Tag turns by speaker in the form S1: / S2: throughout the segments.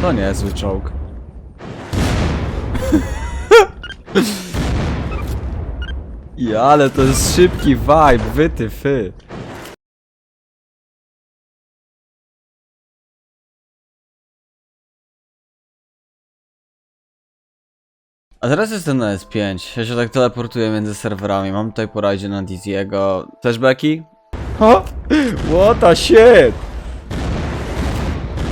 S1: To niezły czołg. Ja, ale to jest szybki vibe, wyty, fy. A teraz jestem na S5. Ja się tak teleportuję między serwerami. Mam tutaj po rajdzie na Diziego. Też Becky? O! What the shit!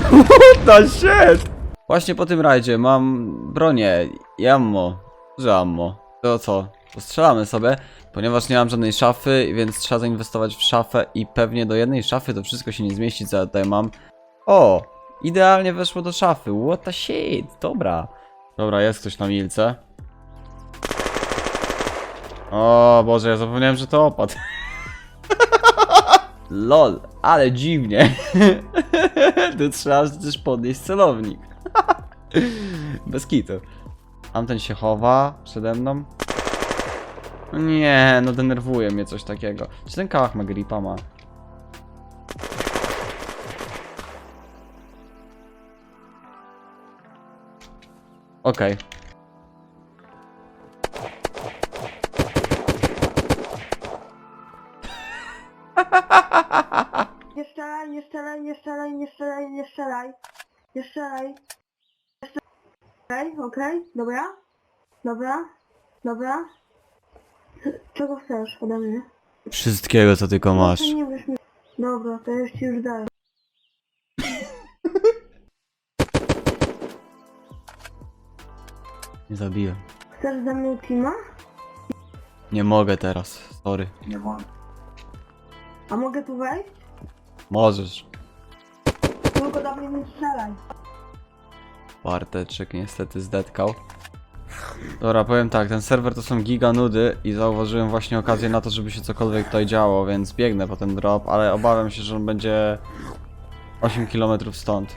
S1: What the shit! Właśnie po tym rajdzie mam bronię i ammo. Że ammo. To co? Postrzelamy sobie, ponieważ nie mam żadnej szafy, więc trzeba zainwestować w szafę i pewnie do jednej szafy to wszystko się nie zmieści, co ja tutaj mam. O! Idealnie weszło do szafy. What the shit? Dobra. Dobra, jest ktoś na milce. O Boże, ja zapomniałem, że to opad. LOL, ale dziwnie. tu trzeba też podnieść celownik. Bez kitu. Tamten się chowa przede mną. No Nie, no denerwuje mnie coś takiego. Czy ten kałach ma gripa? Ma. Okej.
S2: Nie strzelaj, nie strzelaj, nie strzelaj, nie strzelaj, nie strzelaj. Nie strzelaj. Okej, okej, dobra. Dobra, dobra. Czego chcesz ode mnie?
S1: Wszystkiego, co tylko masz.
S2: Proszę Nie wiesz mi. Dobra, to już ci już daję.
S1: Nie zabiłem.
S2: Chcesz ze mną teama?
S1: Nie mogę teraz, sorry.
S2: A mogę tu wejść?
S1: Możesz.
S2: Tylko do mnie nie strzelaj.
S1: Barteczek niestety zdetkał. Dobra, powiem tak, ten serwer to są giga nudy i zauważyłem właśnie okazję na to, żeby się cokolwiek tutaj działo, więc biegnę po ten drop, ale obawiam się, że on będzie 8 km stąd.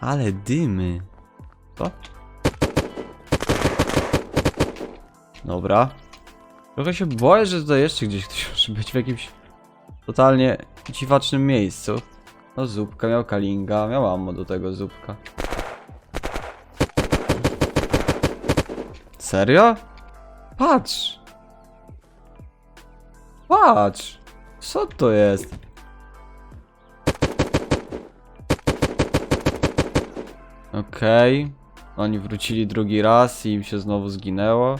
S1: Ale dymy. Co? Dobra. Trochę się boję, że tutaj jeszcze gdzieś ktoś może być w jakimś totalnie dziwacznym miejscu. No zupka, miał kalinga, miał ammo do tego zupka. Serio? Patrz! Patrz! Co to jest? Okej. Oni wrócili drugi raz i im się znowu zginęło.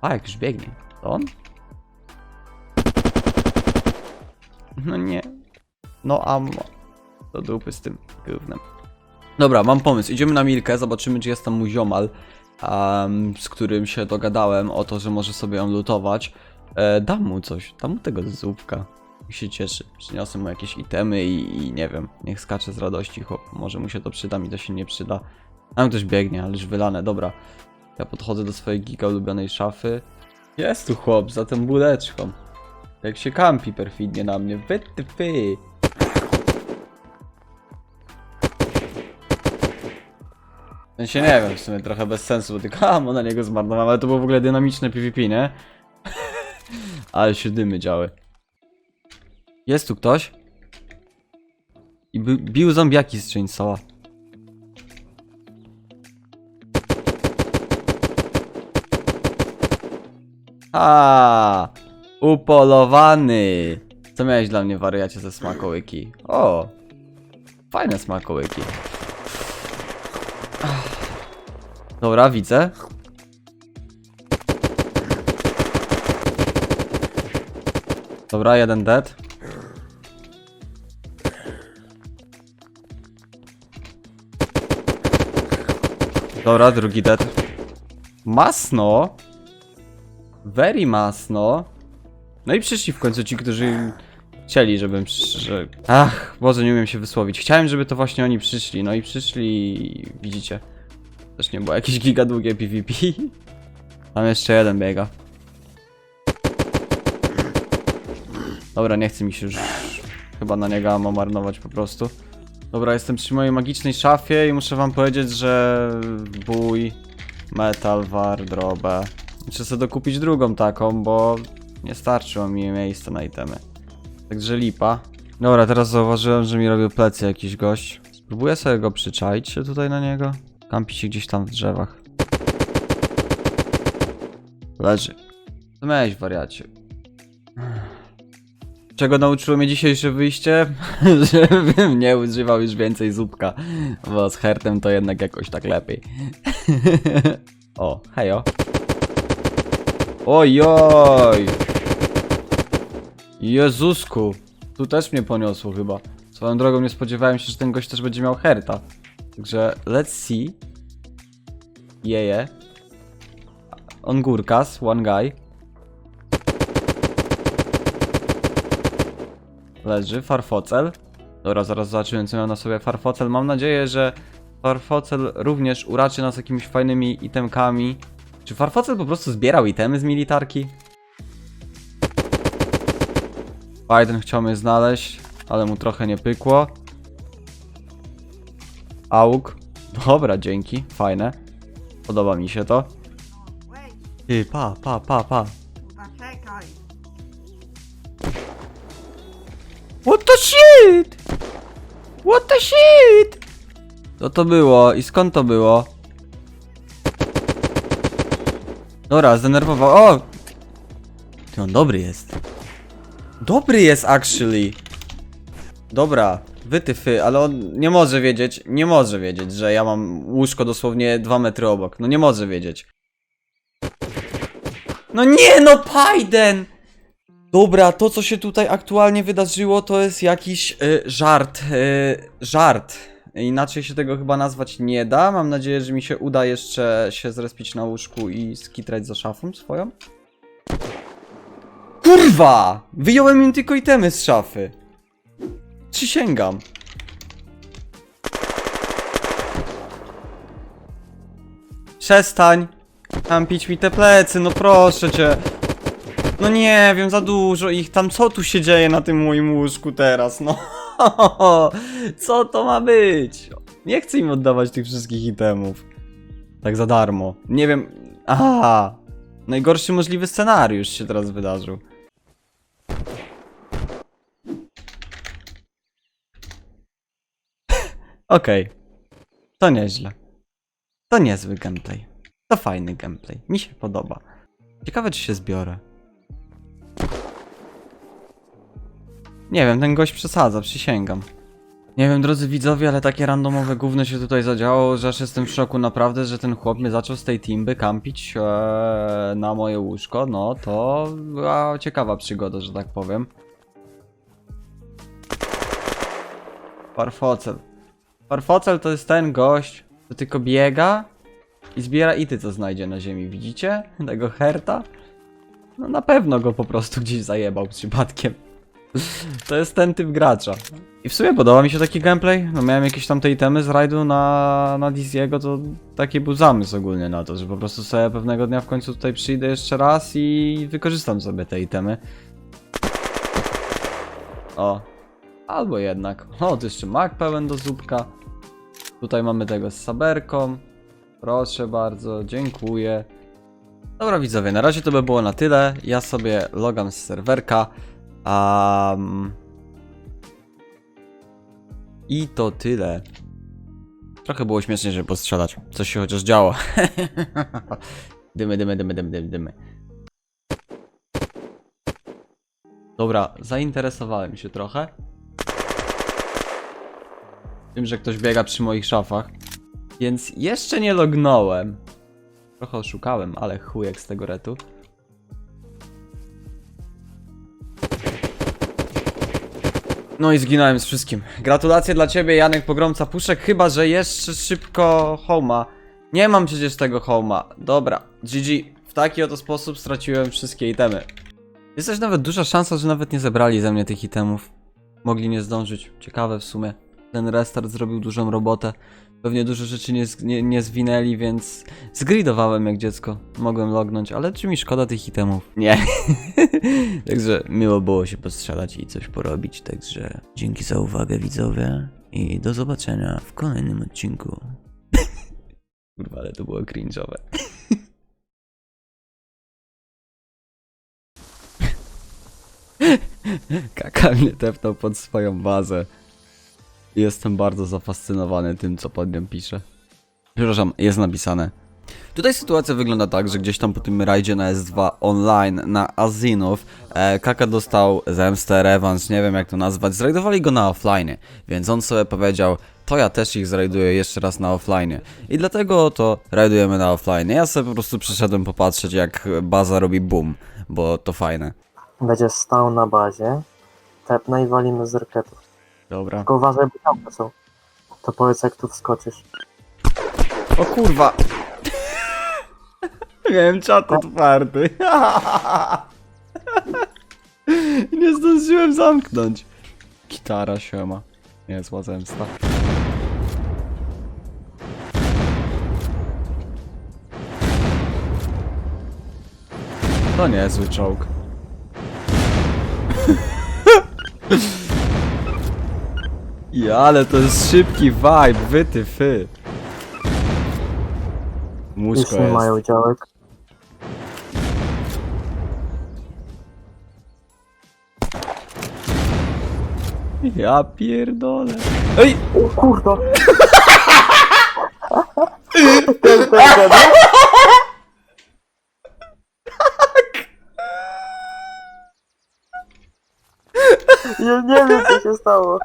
S1: A, jak już biegnie. To on? No nie. No ammo. Do dupy z tym gównem. Dobra, mam pomysł. Idziemy na Milkę, zobaczymy czy jest tam mój ziomal, em, z którym się dogadałem o to, że może sobie ją lutować. E, dam mu coś, dam mu tego zupka. I się cieszy. Przyniosę mu jakieś itemy i, i nie wiem, niech skacze z radości chłop. Może mu się to przyda, mi to się nie przyda. Tam ktoś biegnie, ale już wylane, dobra. Ja podchodzę do swojej giga ulubionej szafy. Jest tu chłop, za tą buleczką. Jak się kampi perfidnie na mnie. Wytypy. W sensie nie wiem, w sumie trochę bez sensu, bo tylko amo na niego zmarnowałem, ale to było w ogóle dynamiczne PvP, nie? ale się dymy działy. Jest tu ktoś? I bi bił zombiaki z chainsawa. A, upolowany. Co miałeś dla mnie wariacie ze smakołyki? O, fajne smakołyki. Dobra, widzę. Dobra, jeden dead. Dobra, drugi dead. Masno. Very masno. No i przyszli w końcu ci, którzy chcieli, żebym przyszedł. Ach, Boże, nie umiem się wysłowić. Chciałem, żeby to właśnie oni przyszli. No i przyszli i widzicie. Też nie było jakieś giga długie PvP. Tam jeszcze jeden biega. Dobra, nie chce mi się już chyba na niego marnować po prostu. Dobra, jestem przy mojej magicznej szafie i muszę wam powiedzieć, że bój, metal, wardrobę. Muszę sobie dokupić drugą taką, bo nie starczyło mi miejsca na itemy. Także lipa. Dobra, teraz zauważyłem, że mi robił plecy jakiś gość. Próbuję sobie go przyczaić się tutaj na niego. Kampi się gdzieś tam w drzewach. Leży. Miałeś, wariacie? Czego nauczyło mnie dzisiejsze wyjście? Żebym nie używał już więcej zupka, bo z hertem to jednak jakoś tak lepiej. o, hejo. Ojoj! Jezusku! Tu też mnie poniosło chyba. Swoją drogą nie spodziewałem się, że ten gość też będzie miał herta. Także let's see. Jeje. On górkas, one guy. Leży, farfocel. Dobra, zaraz zobaczymy co miał na sobie farfocel. Mam nadzieję, że farfocel również uraczy nas jakimiś fajnymi itemkami. Czy farfocel po prostu zbierał itemy z militarki? Biden chciał mnie znaleźć, ale mu trochę nie pykło. Auk. Dobra, dzięki, fajne. Podoba mi się to. Ty, pa, pa, pa, pa. What the shit? What the shit? Co to było i skąd to było? Dobra, zdenerwował. O! Ty on dobry jest. Dobry jest actually. Dobra, wytyfy, ale on nie może wiedzieć, nie może wiedzieć, że ja mam łóżko dosłownie 2 metry obok. No nie może wiedzieć. No nie no, Pajden! Dobra, to co się tutaj aktualnie wydarzyło, to jest jakiś y, żart. Y, żart. Inaczej się tego chyba nazwać nie da. Mam nadzieję, że mi się uda jeszcze się zrespić na łóżku i skitrać za szafą swoją. Kurwa! Wyjąłem im tylko itemy z szafy. Przysięgam. Przestań. Kampić mi te plecy, no proszę cię. No nie wiem, za dużo ich tam. Co tu się dzieje na tym moim łóżku teraz? No. Co to ma być? Nie chcę im oddawać tych wszystkich itemów. Tak za darmo. Nie wiem. Aha. Najgorszy możliwy scenariusz się teraz wydarzył. Okej. To nieźle. To niezły gameplay. To fajny gameplay. Mi się podoba. Ciekawe, czy się zbiorę. Nie wiem, ten gość przesadza, przysięgam. Nie wiem, drodzy widzowie, ale takie randomowe gówno się tutaj zadziało, że aż jestem w szoku naprawdę, że ten chłop mnie zaczął z tej teamby kampić ee, na moje łóżko. No, to była ciekawa przygoda, że tak powiem. Farfocel. Farfocel to jest ten gość, co tylko biega i zbiera ity, co znajdzie na ziemi. Widzicie? Tego herta? No na pewno go po prostu gdzieś zajebał przypadkiem. To jest ten typ gracza. I w sumie podoba mi się taki gameplay. No miałem jakieś tam te itemy z rajdu na, na Diziego, to taki był zamysł ogólnie na to, że po prostu sobie pewnego dnia w końcu tutaj przyjdę jeszcze raz i wykorzystam sobie te itemy. O. Albo jednak. O, to jeszcze mak pełen do zupka. Tutaj mamy tego z saberką. Proszę bardzo, dziękuję. Dobra widzowie, na razie to by było na tyle. Ja sobie logam z serwerka. Um, I to tyle. Trochę było śmiesznie, żeby postrzelać. Coś się chociaż działo. dymy, dymy, dymy, dymy, dymy, dymy. Dobra, zainteresowałem się trochę. Tym, że ktoś biega przy moich szafach. Więc jeszcze nie lognąłem. Trochę oszukałem, ale chujek z tego retu. No i zginąłem z wszystkim. Gratulacje dla ciebie, Janek Pogromca Puszek, chyba że jeszcze szybko Homa. Nie mam przecież tego Homa. Dobra, GG. W taki oto sposób straciłem wszystkie itemy. Jest też nawet duża szansa, że nawet nie zebrali ze mnie tych itemów. Mogli nie zdążyć. Ciekawe w sumie. Ten restart zrobił dużą robotę. Pewnie dużo rzeczy nie, z- nie, nie zwinęli, więc zgridowałem jak dziecko. Mogłem lognąć, ale czy mi szkoda tych itemów? Nie. także miło było się postrzelać i coś porobić, także dzięki za uwagę widzowie i do zobaczenia w kolejnym odcinku. Kurwa, ale to było cringe'owe. Kaka mnie tepnął pod swoją bazę. Jestem bardzo zafascynowany tym, co pod nią pisze. Przepraszam, jest napisane. Tutaj sytuacja wygląda tak, że gdzieś tam po tym rajdzie na S2 online na Azinów e, Kaka dostał zemstę, rewanż, nie wiem jak to nazwać, zrajdowali go na offline, więc on sobie powiedział, to ja też ich zrajduję jeszcze raz na offline. I dlatego to rajdujemy na offline. Ja sobie po prostu przyszedłem popatrzeć jak baza robi boom, bo to fajne.
S3: Będzie stał na bazie, tepnę i walimy z rakietów.
S1: Dobra.
S3: Tylko uważaj, bo tam są. To powiedz jak tu wskoczysz.
S1: O kurwa! Miałem czat otwarty. Nie zdążyłem zamknąć. Gitara siema. Niezła zemsta. To niezły czołg. Ja, ale to jest szybki vibe, wyty fy.
S3: Już nie
S1: jest.
S3: mają działek.
S1: Ja pierdolę. Ej!
S3: O kurwa! ten, ten, ten. Ja nie wiem co się stało.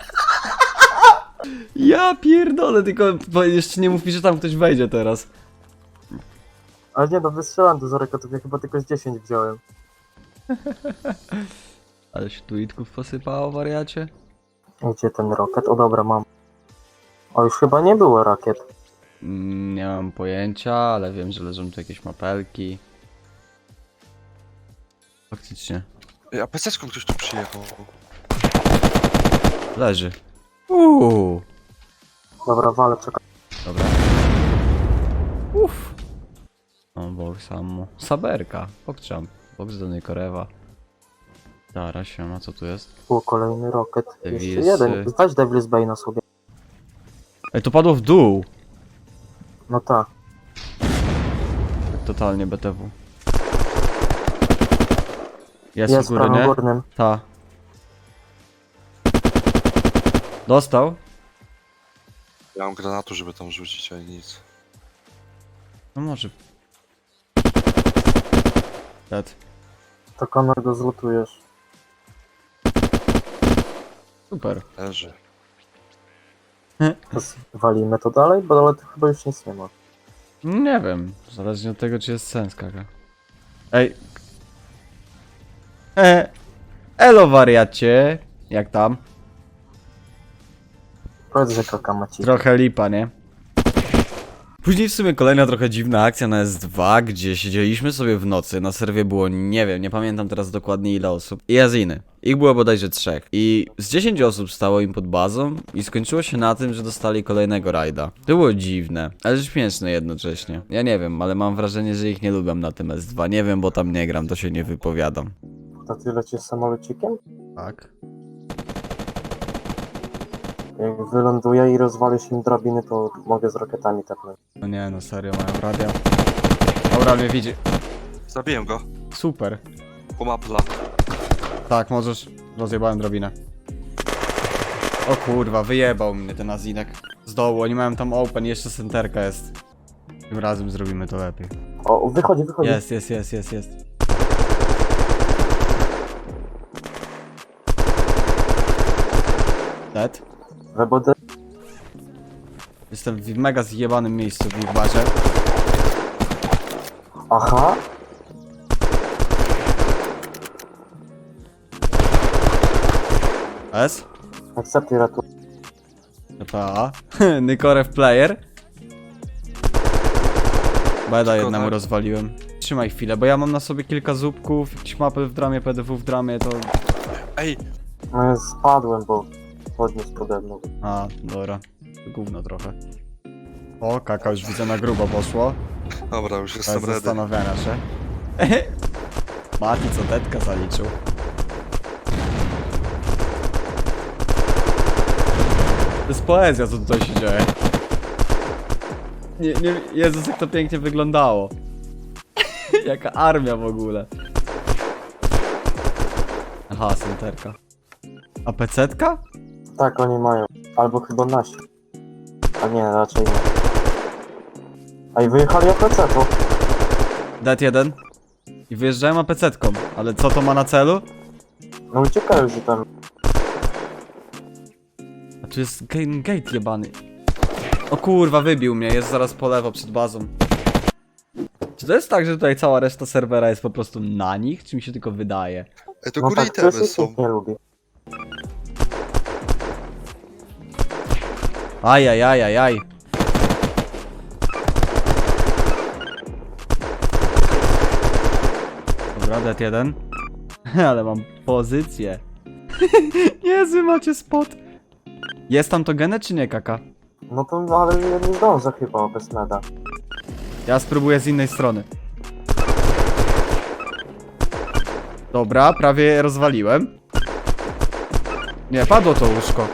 S1: Ja pierdolę, tylko jeszcze nie mów mi, że tam ktoś wejdzie teraz.
S3: Ale nie no, wystrzelam dużo rekordów, ja chyba tylko z 10 wziąłem.
S1: Ale się tweetków posypało, wariacie?
S3: Gdzie ten rocket? O dobra, mam. O, już chyba nie było rakiet.
S1: Mm, Nie mam pojęcia, ale wiem, że leżą tu jakieś mapelki. Faktycznie.
S4: Ej, A PC-ską ktoś tu przyjechał.
S1: Leży. Uuu.
S3: Dobra, wale, czekaj.
S1: Dobra. Uff. O, box ammo. Saberka. Pokczam. Box do Korewa. Dara się, a co tu jest?
S3: Było kolejny rocket. Jeszcze
S1: Devilsy.
S3: jeden. Weź Devil's Bay na sobie.
S1: Ej, to padło w dół.
S3: No tak.
S1: Totalnie BTW. Jest,
S3: Jest
S1: u góry,
S3: prawym
S1: nie?
S3: górnym.
S1: Ta. Dostał?
S4: Ja mam granatu, żeby tam rzucić, ale nic.
S1: No może. Dead.
S3: To Conor go zlutujesz.
S1: Super.
S4: Leży.
S3: To Walimy to dalej, bo dalej to chyba już nic nie ma.
S1: Nie wiem. Zależnie od tego, czy jest sens, kaka. Ej. E. Elo wariacie. Jak tam?
S3: Powiedz, że kaka ma ci.
S1: Trochę lipa, nie? Później w sumie kolejna trochę dziwna akcja na S2, gdzie siedzieliśmy sobie w nocy. Na serwie było, nie wiem, nie pamiętam teraz dokładnie ile osób. I Aziny. Ich było bodajże trzech. I z 10 osób stało im pod bazą i skończyło się na tym, że dostali kolejnego rajda. To było dziwne, ale śmieszne jednocześnie. Ja nie wiem, ale mam wrażenie, że ich nie lubię na tym S2. Nie wiem, bo tam nie gram, to się nie wypowiadam.
S3: To ty lecisz samolocikiem?
S1: Tak?
S3: Jak wyląduję i rozwalisz im drabiny, to mogę z rakietami tepnąć.
S1: No nie, no serio, mają radio. Aura mnie widzi.
S4: Zabiłem go.
S1: Super.
S4: Pomapla.
S1: Tak, możesz. Rozjebałem drabinę. O kurwa, wyjebał mnie ten azinek. Z dołu, oni mają tam open, jeszcze centerka jest. Tym razem zrobimy to lepiej.
S3: O, wychodzi, wychodzi.
S1: Jest, jest, jest, jest, jest. Dead.
S3: Webody.
S1: Jestem w mega zjebanym miejscu w ich.
S3: Aha.
S1: S.
S3: Akceptuj ratu.
S1: TPA. Nykorew player. Beda jednemu rozwaliłem. Trzymaj chwilę, bo ja mam na sobie kilka zupków, jakiś mapel w dramie, PDW w dramie, to...
S4: Ej,
S3: No ja spadłem, bo podniósł pode mną.
S1: A, dobra. Gówno trochę. O, kaka już widzę na grubo poszło.
S4: dobra, już jestem ready.
S1: zastanawiania się. Mati co detka zaliczył. To jest poezja, co tutaj się dzieje. Nie, nie, Jezus, jak to pięknie wyglądało. Jaka armia w ogóle. Aha, senterka. A pecetka?
S3: Tak, oni mają. Albo chyba nasi. A nie, raczej nie. A i wyjechali APC, to
S1: Dead jeden. I wyjeżdżałem APC-ką, ale co to ma na celu?
S3: no uciekają się tam.
S1: A tu jest gate, gate jebany. O kurwa, wybił mnie, jest zaraz po lewo przed bazą. Czy to jest tak, że tutaj cała reszta serwera jest po prostu na nich, czy mi się tylko wydaje?
S4: Ej, to
S3: No
S4: góry
S3: tak,
S4: itemy są.
S3: nie lubi.
S1: Ajajajajaj. Dobra, dead jeden. Ale mam pozycję. Jezu, macie spot. Jest tam to gene, czy nie, kaka?
S3: No to, ale ja nie zdążę chyba bez meda.
S1: Ja spróbuję z innej strony. Dobra, prawie rozwaliłem. Nie, padło to łóżko.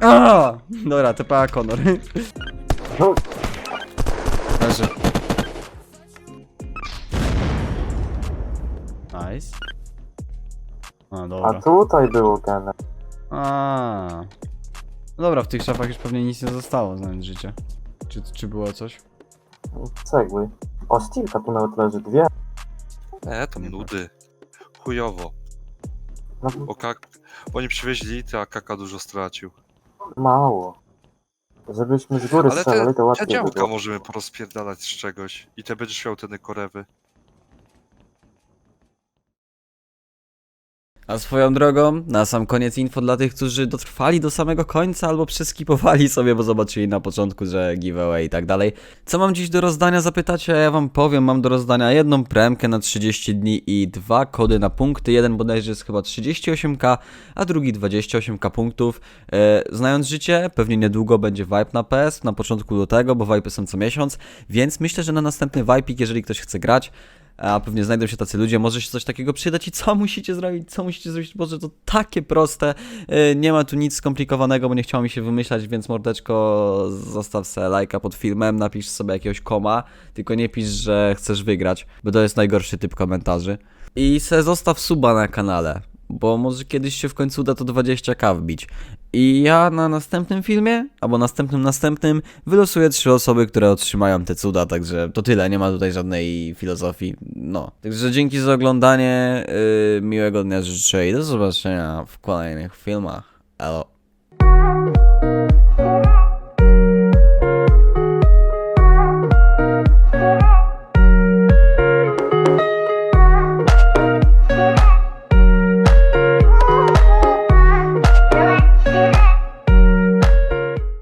S1: A! Dobra, TPA Conor.
S3: No,
S1: Leży. Nice. A,
S3: a
S1: dobra.
S3: tutaj było gene.
S1: A. No dobra, w tych szafach już pewnie nic nie zostało, znając życie. Czy, czy było coś?
S3: Cegły. O, Steelka tu nawet leży, dwie.
S4: E, tam nudy. Chujowo.
S3: No,
S4: O kak... Oni przywieźli, ty, a kaka dużo stracił.
S3: Mało. Żebyśmy z góry
S4: Ale
S3: strzelali, to
S4: te, te
S3: łatwiej by
S4: działka
S3: było.
S4: możemy porozpierdalać z czegoś. I te będziesz miał te korewy.
S1: A swoją drogą, na sam koniec info dla tych, którzy dotrwali do samego końca albo przeskipowali sobie, bo zobaczyli na początku, że giveaway i tak dalej. Co mam dziś do rozdania, zapytacie, a ja wam powiem, mam do rozdania jedną premkę na 30 dni i dwa kody na punkty. Jeden bodajże jest chyba 38k, a drugi 28k punktów. E, znając życie, pewnie niedługo będzie vibe na PS, na początku lutego, bo vibe są co miesiąc, więc myślę, że na następny vibe'ik, jeżeli ktoś chce grać, a pewnie znajdą się tacy ludzie, może się coś takiego przydać i co musicie zrobić, co musicie zrobić, Boże, to takie proste, Yy, nie ma tu nic skomplikowanego, bo nie chciało mi się wymyślać, więc mordeczko, zostaw sobie lajka pod filmem, napisz sobie jakiegoś koma, tylko nie pisz, że chcesz wygrać, bo to jest najgorszy typ komentarzy. I se zostaw suba na kanale, bo może kiedyś się w końcu uda to 20k wbić. I ja na następnym filmie, albo następnym następnym, wylosuję trzy osoby, które otrzymają te cuda, także to tyle, nie ma tutaj żadnej filozofii. No, także dzięki za oglądanie, yy, miłego dnia życzę i do zobaczenia w kolejnych filmach. Elo.